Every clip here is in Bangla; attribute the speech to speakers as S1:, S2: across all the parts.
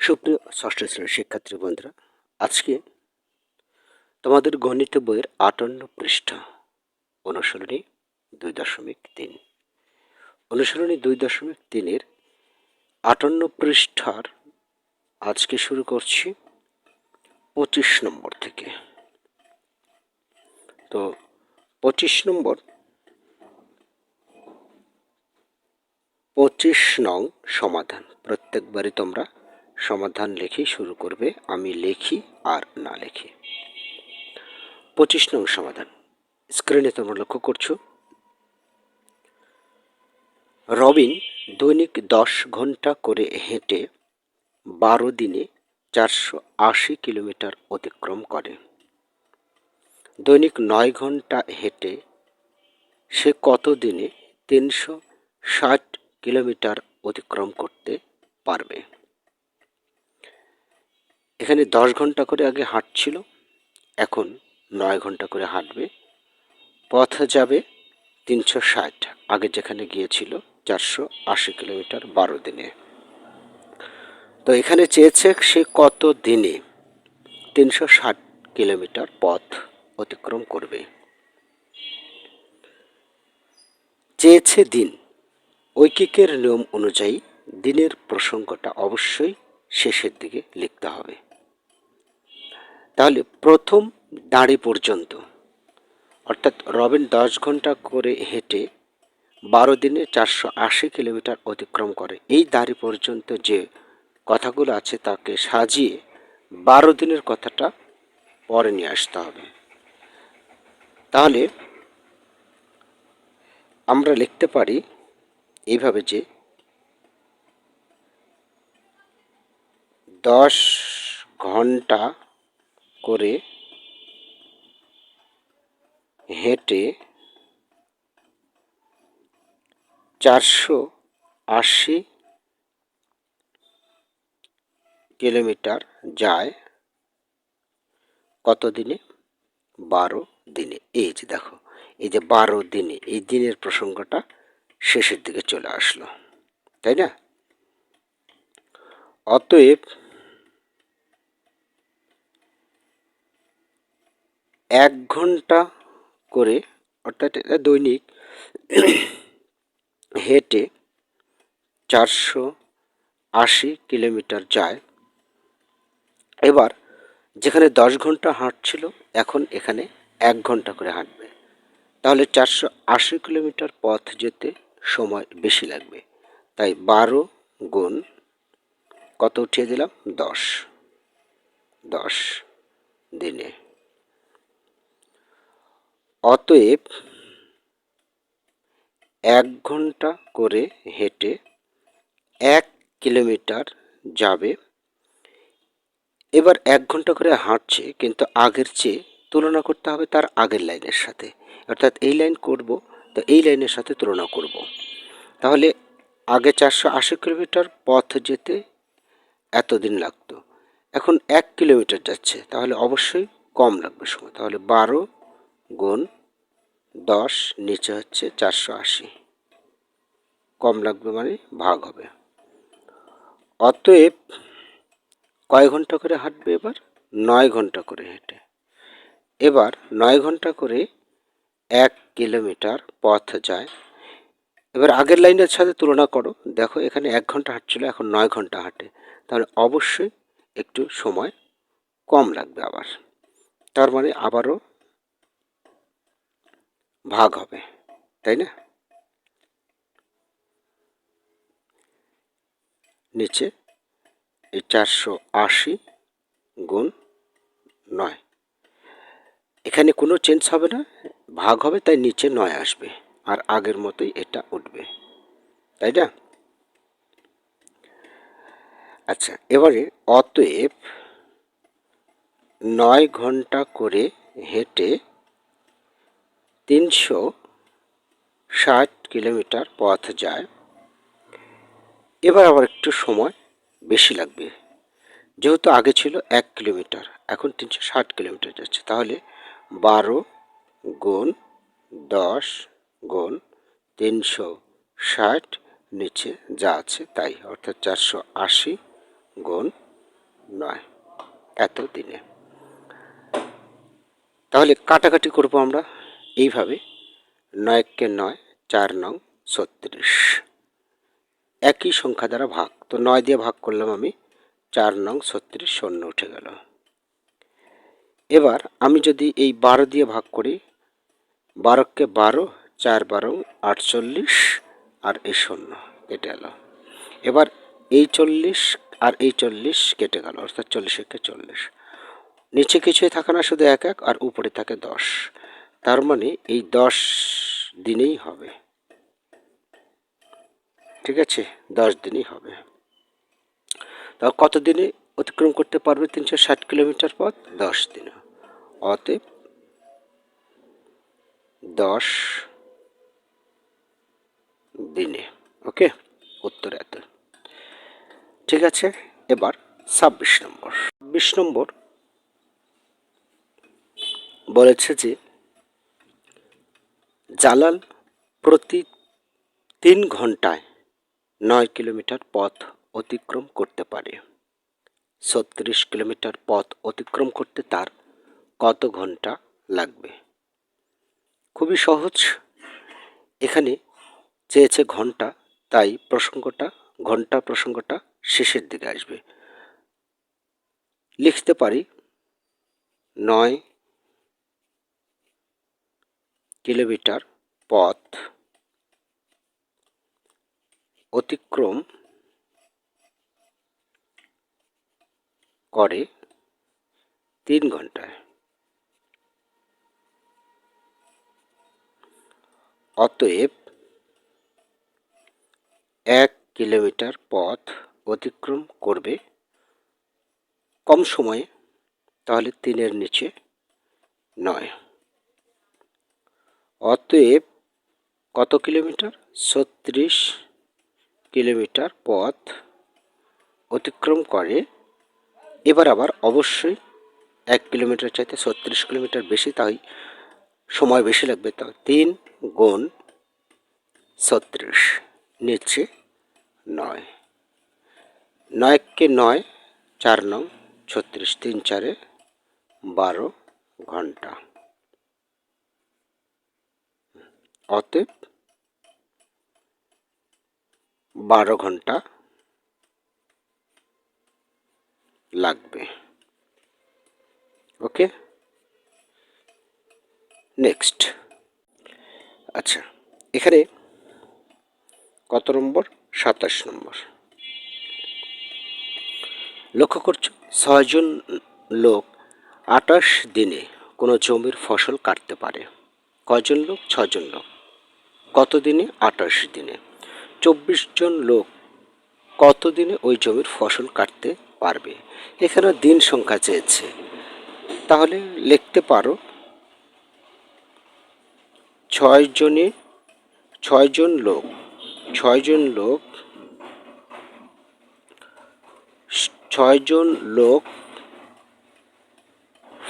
S1: সুপ্রিয় ষষ্ঠ শ্রেণির শিক্ষার্থী বন্ধুরা, আজকে তোমাদের গণিত বইয়ের আটান্ন পৃষ্ঠা অনুসরণী দুই দশমিক তিন। অনুসরণী দুই দশমিক তিনের আটান্ন পৃষ্ঠার আজকে শুরু করছি পঁচিশ নম্বর থেকে। তো পঁচিশ নম্বর, পঁচিশ নং সমাধান প্রত্যেকবারই তোমরা সমাধান লিখেই শুরু করবে, আমি লিখি আর না লিখি। পঁচিশ নং সমাধান। স্ক্রিনে তোমরা লক্ষ্য করছ। রবিন দৈনিক দশ ঘণ্টা করে হেঁটে বারো দিনে চারশো আশি কিলোমিটার অতিক্রম করে। দৈনিক নয় ঘণ্টা হেঁটে সে কত দিনে তিনশো ষাট কিলোমিটার অতিক্রম করতে পারবে? এখানে দশ ঘণ্টা করে আগে হাঁটছিল, এখন নয় ঘণ্টা করে হাঁটবে। পথ যাবে তিনশো ষাট, আগে যেখানে গিয়েছিল চারশো আশি কিলোমিটার বারো দিনে। তো এখানে চেয়েছে সে কত দিনে তিনশো ষাট কিলোমিটার পথ অতিক্রম করবে। চেয়েছে দিন। ঐকিকের নিয়ম অনুযায়ী দিনের প্রসঙ্গটা অবশ্যই শেষের দিকে লিখতে হবে। তাহলে প্রথম দাঁড়ি পর্যন্ত, অর্থাৎ রবিন দশ ঘণ্টা করে হেঁটে বারো দিনে চারশো আশি কিলোমিটার অতিক্রম করে। এই দাঁড়ি পর্যন্ত যে কথাগুলো আছে তাকে সাজিয়ে বারো দিনের কথাটা পরে নিয়ে আসতে হবে। তাহলে আমরা লিখতে পারি এইভাবে যে দশ ঘণ্টা করে হেঁটে চারশো আশি কিলোমিটার যায়। কত দিনে? বারো দিনে। এই যে দেখো, এই যে বারো দিনে, এই দিনের প্রসঙ্গটা শেষের দিকে চলে আসলো, তাই না? অতএব এক ঘণ্টা করে, অর্থাৎ এটা দৈনিক, হেঁটে চারশো আশি কিলোমিটার যায়। এবার যেখানে দশ ঘণ্টা হাঁটছিল, এখন এখানে এক ঘণ্টা করে হাঁটবে। তাহলে চারশো আশি কিলোমিটার পথ যেতে সময় বেশি লাগবে। তাই বারো গুণ, কত উঠিয়ে দিলাম? দশ। দশ দিনে। অতএব এক ঘণ্টা করে হেঁটে এক কিলোমিটার যাবে। এবার এক ঘণ্টা করে হাঁটছে, কিন্তু আগের চেয়ে তুলনা করতে হবে তার আগের লাইনের সাথে। অর্থাৎ এই লাইন করব, তো এই লাইনের সাথে তুলনা করব। তাহলে আগে চারশো আশি কিলোমিটার পথ যেতে এতদিন লাগতো। এখন এক কিলোমিটার যাচ্ছে, তাহলে অবশ্যই কম লাগবে সময়। তাহলে বারো গুণ দশ, নিচে হচ্ছে চারশো আশি। কম লাগবে মানে ভাগ হবে। অতএব কয় ঘণ্টা করে হাঁটবে এবার? নয় ঘণ্টা করে হেঁটে। এবার নয় ঘণ্টা করে এক কিলোমিটার পথ যায়। এবার আগের লাইনের সাথে তুলনা করো। দেখো এখানে এক ঘণ্টা হাঁটছিল, এখন নয় ঘণ্টা হাঁটে। তাহলে অবশ্যই একটু সময় কম লাগবে আবার। তার মানে আবারও ভাগ হবে, তাই না? নিচে এই চারশো আশি গুণ নয়। এখানে কোনো চেঞ্জ হবে না, ভাগ হবে, তাই নিচে নয় আসবে, আর আগের মতোই এটা উঠবে, তাই না? আচ্ছা এবারে অতএব নয় ঘণ্টা করে হেঁটে তিনশো ষাট কিলোমিটার পথ যায়। এবার আবার একটু সময় বেশি লাগবে। যেহেতু আগে ছিল এক কিলোমিটার, এখন তিনশো ষাট কিলোমিটার যাচ্ছে। তাহলে বারো গুণ দশ গুণ তিনশো ষাট নিচে যা আছে তাই, অর্থাৎ চারশো আশি গুণ নয় এত দিনে। তাহলে কাটাকাটি করব আমরা। এইভাবে নয়কে নয়, চার নং, ছত্রিশ। একই সংখ্যা দ্বারা ভাগ। তো নয় দিয়ে ভাগ করলাম আমি, চার নং, ছত্রিশ, শূন্য উঠে গেল। এবার আমি যদি এই বারো দিয়ে ভাগ করি, বারোকে বারো, চার বারো, আটচল্লিশ, আর এই শূন্য কেটে গেল। এবার এই চল্লিশ আর এই চল্লিশ কেটে গেল, অর্থাৎ চল্লিশ একে চল্লিশ। নিচে কিছুই থাকে না, শুধু এক এক, আর উপরে থাকে দশ। তার মানে এই দশ দিনেই হবে। ঠিক আছে? দশ দিনই হবে। তা কত দিনে অতিক্রম করতে পারবে তিনশো ষাট কিলোমিটার পথ? দশ দিনে। অতএব দশ দিনে। ওকে? উত্তর এত। ঠিক আছে? এবার ছাব্বিশ নম্বর। ছাব্বিশ নম্বর বলেছে যে জালাল প্রতি তিন ঘন্টায় নয় কিলোমিটার পথ অতিক্রম করতে পারে। ছত্রিশ কিলোমিটার পথ অতিক্রম করতে তার কত ঘণ্টা লাগবে? খুবই সহজ। এখানে চেয়েছে ঘণ্টা, তাই প্রসঙ্গটা, ঘণ্টা প্রসঙ্গটা শেষের দিকে আসবে। লিখতে পারি নয় কিলোমিটার পথ অতিক্রম করে তিন ঘন্টায়। অতএব এক কিলোমিটার পথ অতিক্রম করবে কম সময়ে, তাহলে তিনের নিচে নয়। অতএব কত কিলোমিটার? ছত্রিশ কিলোমিটার পথ অতিক্রম করে। এবার আবার অবশ্যই এক কিলোমিটার চাইতে ছত্রিশ কিলোমিটার বেশি, তাই সময় বেশি লাগবে তা। তিন গুণ ছত্রিশ নিচ্ছে নয়। নয়কে নয়, চার নং, ছত্রিশ, তিন চারে বারো ঘণ্টা। অতএব বারো ঘণ্টা লাগবে। ওকে? নেক্সট। আচ্ছা এখানে কত নম্বর? সাতাশ নম্বর। লক্ষ্য করছ, ছয়জন লোক আটাশ দিনে কোনো জমির ফসল কাটতে পারে। কজন লোক? ছজন লোক। কত দিনে আটাশ দিনে। চব্বিশ জন লোক কত দিনে ওই জমির ফসল কাটতে পারবে? এখানে দিন সংখ্যা চেয়েছে। তাহলে লিখতে পারো। ছয় জনে ছয়জন লোক ছয়জন লোক ছয়জন লোক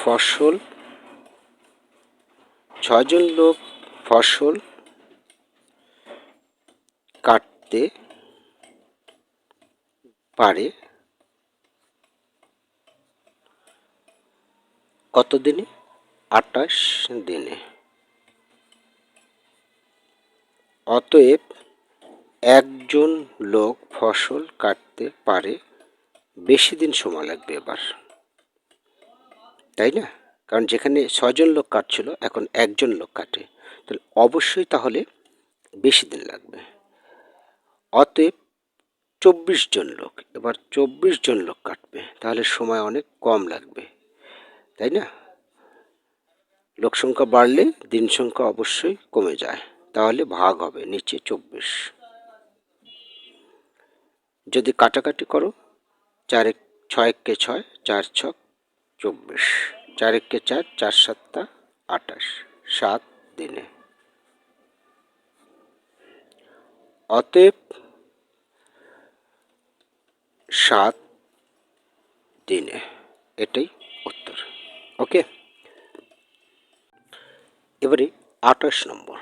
S1: ফসল ছয়জন লোক ফসল কাটতে পারে। কত দিনে আটাশ দিনে। অতএব একজন লোক ফসল কাটতে পারে, বেশি দিন সময় লাগবে এবার। তাই না? কারণ যেখানে ছজন লোক কাটছিল, এখন একজন লোক কাটে। তাহলে অবশ্যই তাহলে বেশি দিন লাগবে। অতএব চব্বিশ জন লোক, এবার চব্বিশ জন লোক কাটবে, তাহলে সময় অনেক কম লাগবে, তাই না? লোক সংখ্যা বাড়লে দিন সংখ্যা অবশ্যই কমে যায়, তাহলে ভাগ হবে নিচে চব্বিশ। যদি কাটাকাটি করো চার এক ছয় এককে ছয় চার ছক চব্বিশ চার এককে চার চার সাতটা আঠাশ, সাত দিনে। অতএব সাত দিনে। এটাই উত্তর। ওকে? এবারে আঠাশ নম্বর।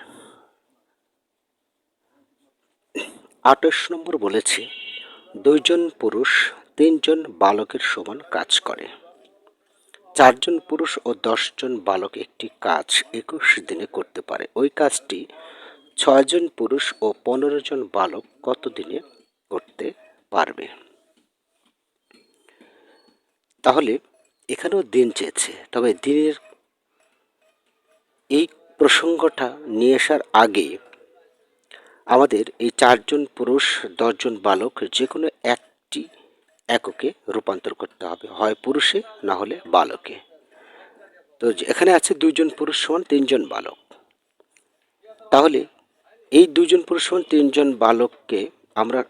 S1: আঠাশ নম্বর বলেছে, দুইজন পুরুষ, তিনজন বালকের সমান কাজ করে। চারজন পুরুষ ও দশজন বালক একটি কাজ একুশ দিনে করতে পারে। ওই কাজটি ছয়জন পুরুষ ও পনেরো জন বালক কত দিনে করতে পারবে? তাহলে এখানেও দিন চেয়েছে, তবে দিনের এই প্রসঙ্গটা নিয়ে আসার আগে আমাদের এই চারজন পুরুষ, দশজন বালক যে কোনো একটি এককে রূপান্তর করতে হবে, হয় পুরুষে না হলে বালকে। তো এখানে আছে দুইজন পুরুষ সমান তিনজন বালক। তাহলে এই দুইজন পুরুষ এবং তিনজন বালককে আমরা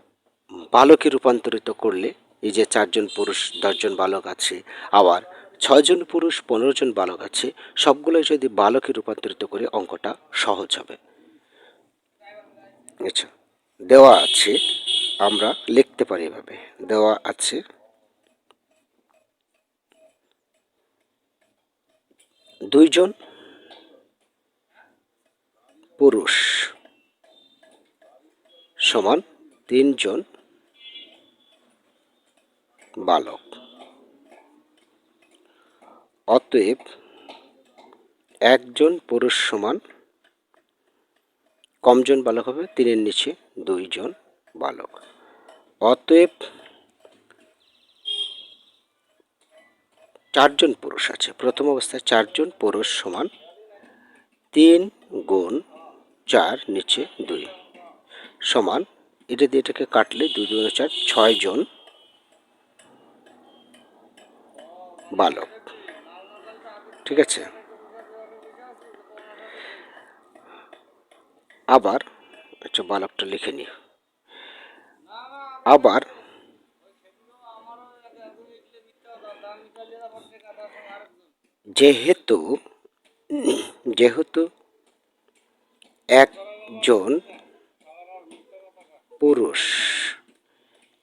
S1: বালকে রূপান্তরিত করলে, এই যে চারজন পুরুষ, দশজন বালক আছে, আবার ছয়জন পুরুষ পনেরো জন বালক আছে সবগুলোই যদি বালকে রূপান্তরিত করে অঙ্কটা সহজ হবে। আচ্ছা দেওয়া আছে, আমরা লিখতে পারি এভাবে, দেওয়া আছে। দুইজন পুরুষ। সমান তিনজন বালক। অতএব একজন পুরুষ সমান, কমজন বালক হবে, তিনের নিচে দুইজন বালক। অতএব চারজন পুরুষ আছে, প্রথম অবস্থায় চারজন পুরুষ সমান তিন গুণ চার, নিচে দুই। সমান, এটা দিয়ে এটাকে কাটলে দুই দুই চার, ছয় জন বালক। ঠিক আছে? আবার আচ্ছা বালকটা লিখে নি আবার যেহেতু যেহেতু একজন পুরুষ।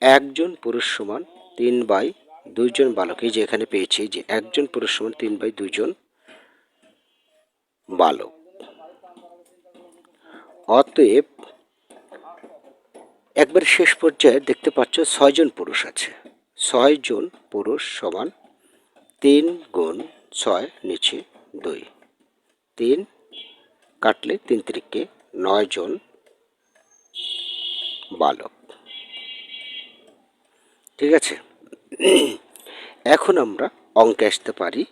S1: একজন পুরুষ সমান তিন বাই দুইজন বালক। এই যে এখানে পেয়েছি যে একজন পুরুষ সমান তিন বাই দুইজন বালক। অতএব একবার শেষ পর্যায়ে দেখতে পাচ্ছ ছয়জন পুরুষ আছে। ছয়জন পুরুষ সমান তিন গুণ ছয় নিচে দুই। তিন কাটলে তিন তিরিকে নয় জন বালক ঠিক আছে? এখন আমরা অঙ্কে আসতে পারি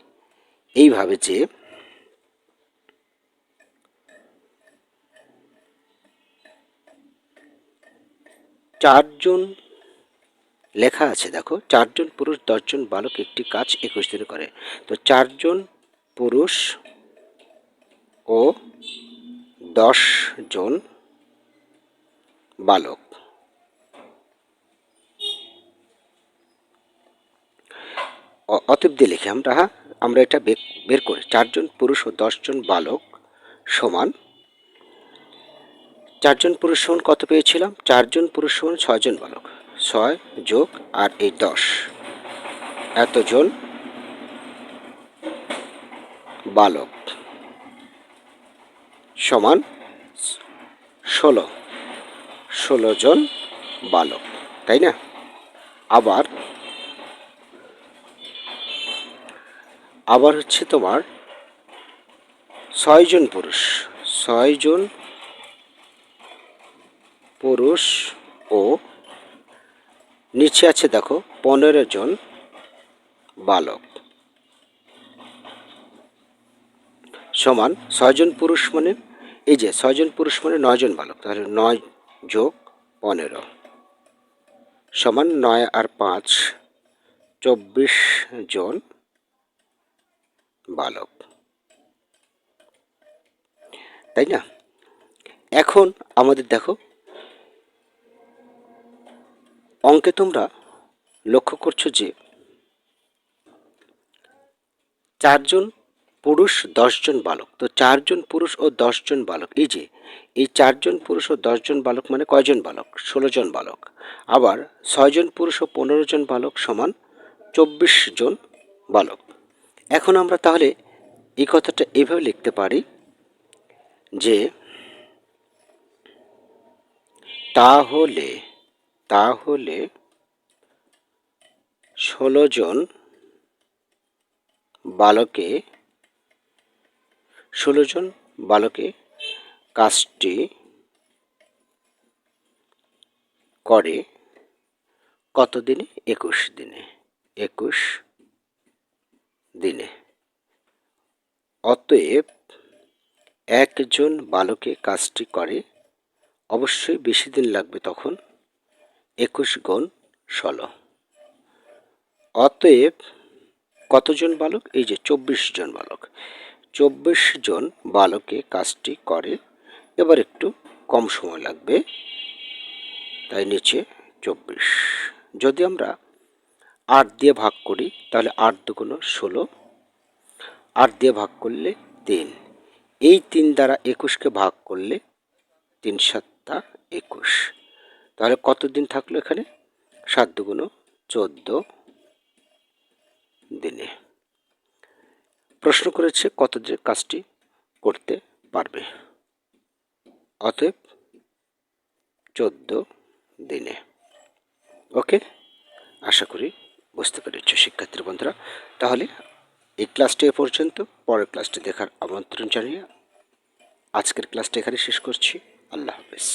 S1: এইভাবে যে চারজন লেখা আছে, দেখো। চারজন পুরুষ, দশজন বালক একটি কাজ একুশ দিনে করে। তো চারজন পুরুষ ও দশ জন বালক। অ- অতএব দিয়ে লিখে আমরা আমরা এটা বের করি। চারজন পুরুষ ও দশজন বালক সমান। চারজন পুরুষ সমান কত পেয়েছিলাম? চারজন পুরুষ সমান ছয়জন বালক। ছয় যোগ আর এই দশ। এতজন বালক সমান ষোলো। ষোলো জন বালক। তাই না? আবার আবার হচ্ছে তোমার ছয়জন পুরুষ। ছয়জন পুরুষ ও নিচে আছে দেখো, পনেরো জন বালক। সমান ছয়জন পুরুষ মানে এই যে ছয়জন পুরুষ মানে নয়জন বালক, তাহলে নয় যোগ পনেরো। সমান নয় আর পাঁচ, চব্বিশ জন বালক। তাই না? এখন আমাদের দেখো, অঙ্কে তোমরা লক্ষ্য করছ যে চারজন পুরুষ, দশজন বালক। তো চারজন পুরুষ ও দশজন বালক, এই যে, এই চারজন পুরুষ ও দশজন বালক মানে কয়জন বালক? ষোলো জন বালক। আবার ছয়জন পুরুষ ও পনেরো জন বালক সমান চব্বিশ জন বালক। এখন আমরা তাহলে এই কথাটা এইভাবে লিখতে পারি যে, তাহলে তাহলে ষোলো জন বালকে, ষোলো জন বালকে কাজটি করে কত দিনে একুশ দিনে। একুশ দিনে অতএব একজন বালকে কাজটি করে, অবশ্যই বেশি দিন লাগবে তখন একুশ গুণ ষোলো। অতএব কতজন বালক? এই যে চব্বিশ জন বালক। চব্বিশ জন বালকে কাজটি করে, এবার একটু কম সময় লাগবে। তাই নিচে চব্বিশ। যদি আমরা আট দিয়ে ভাগ করি, তাহলে আট দুগুণ ষোলো। আট দিয়ে ভাগ করলে তিন। এই তিন দ্বারা একুশকে ভাগ করলে তিন সাতটা একুশ। তাহলে কত দিন থাকল এখানে? সাত দুগুণ চোদ্দ দিনে। প্রশ্ন করেছে কত দিনে কাজটি করতে পারবে। অতএব চোদ্দ দিনে। ওকে? আশা করি বুঝতে পেরেছ শিক্ষার্থী বন্ধুরা? তাহলে এই ক্লাসটি এ পর্যন্ত। পরের ক্লাসটি দেখার আমন্ত্রণ জানিয়ে আজকের ক্লাসটি এখানে শেষ করছি। আল্লাহ হাফেজ।